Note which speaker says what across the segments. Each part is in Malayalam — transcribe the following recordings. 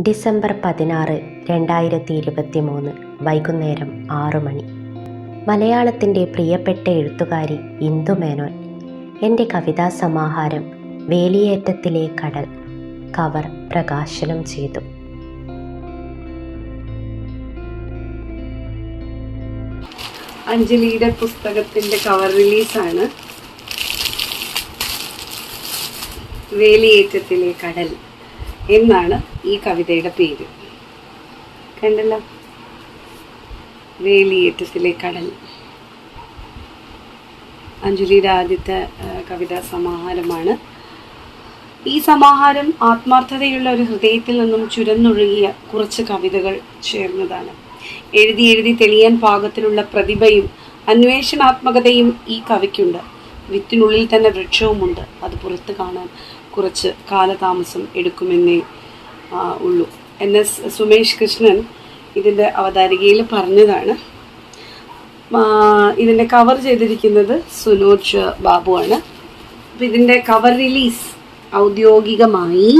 Speaker 1: ഡിസംബർ പതിനാറ് രണ്ടായിരത്തി ഇരുപത്തി മൂന്ന് വൈകുന്നേരം ആറു മണി. മലയാളത്തിന്റെ പ്രിയപ്പെട്ട എഴുത്തുകാരി ഇന്ദു മേനോൻ. എന്റെ കവിതാ സമാഹാരം വേലിയേറ്റത്തിലെ കടൽ കവർ പ്രകാശനം ചെയ്തു.
Speaker 2: അഞ്ജലിയുടെ പുസ്തകത്തിന്റെ കവർ റിലീസാണ്. വേലിയേറ്റത്തിലെ കടൽ. എന്നാണ് ഈ കവിതയുടെ പേര്. കണ്ടല്ലോ? വേലിയേറ്റത്തിലെ കടൽ അഞ്ജലിയുടെ ആദ്യത്തെ കവിതാ സമാഹാരമാണ്. ഈ സമാഹാരം ആത്മാർത്ഥതയുള്ള ഒരു ഹൃദയത്തിൽ നിന്നും ചുരന്നൊഴുകിയ കുറച്ച് കവിതകൾ ചേർന്നതാണ്. എഴുതി എഴുതി തെളിയാൻ പാകത്തിലുള്ള പ്രതിഭയും അന്വേഷണാത്മകതയും ഈ കവിക്കുണ്ട്. വിത്തിനുള്ളിൽ തന്നെ വൃക്ഷവുമുണ്ട്. അത് പുറത്ത് കാണാൻ കുറച്ച് കാലതാമസം എടുക്കുമെന്നേ ഉള്ളൂ. എൻ. സുമേഷ് കൃഷ്ണൻ ഇതിന്റെ അവതാരികയിൽ പറഞ്ഞതാണ്. ഇതിന്റെ കവർ ചെയ്തിരിക്കുന്നത് സുനോജ് ബാബുവാണ് അപ്പം ഇതിന്റെ കവർ റിലീസ് ഔദ്യോഗികമായി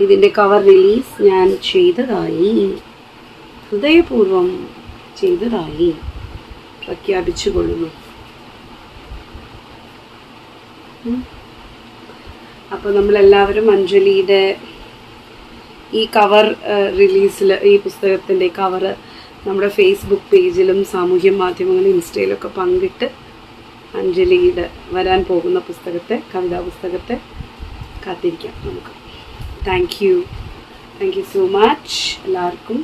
Speaker 2: ഇതിന്റെ കവർ റിലീസ് ഞാൻ ചെയ്തതായി. ഹൃദയപൂർവം ചെയ്തതായി. പ്രഖ്യാപിച്ചു കൊള്ളുന്നു അപ്പോൾ നമ്മളെല്ലാവരും അഞ്ജലിയുടെ ഈ കവർ റിലീസിൽ ഈ പുസ്തകത്തിന്റെ കവർ നമ്മുടെ ഫേസ്ബുക്ക് പേജിലും സാമൂഹ്യ മാധ്യമങ്ങളിലും ഇൻസ്റ്റയിലൊക്കെ പങ്കിട്ട് അഞ്ജലിയുടെ വരാൻ പോകുന്ന പുസ്തകത്തെ കവിതാ പുസ്തകത്തെ കാത്തിരിക്കാം നമുക്ക്. Thank you thank you so much എല്ലാവർക്കും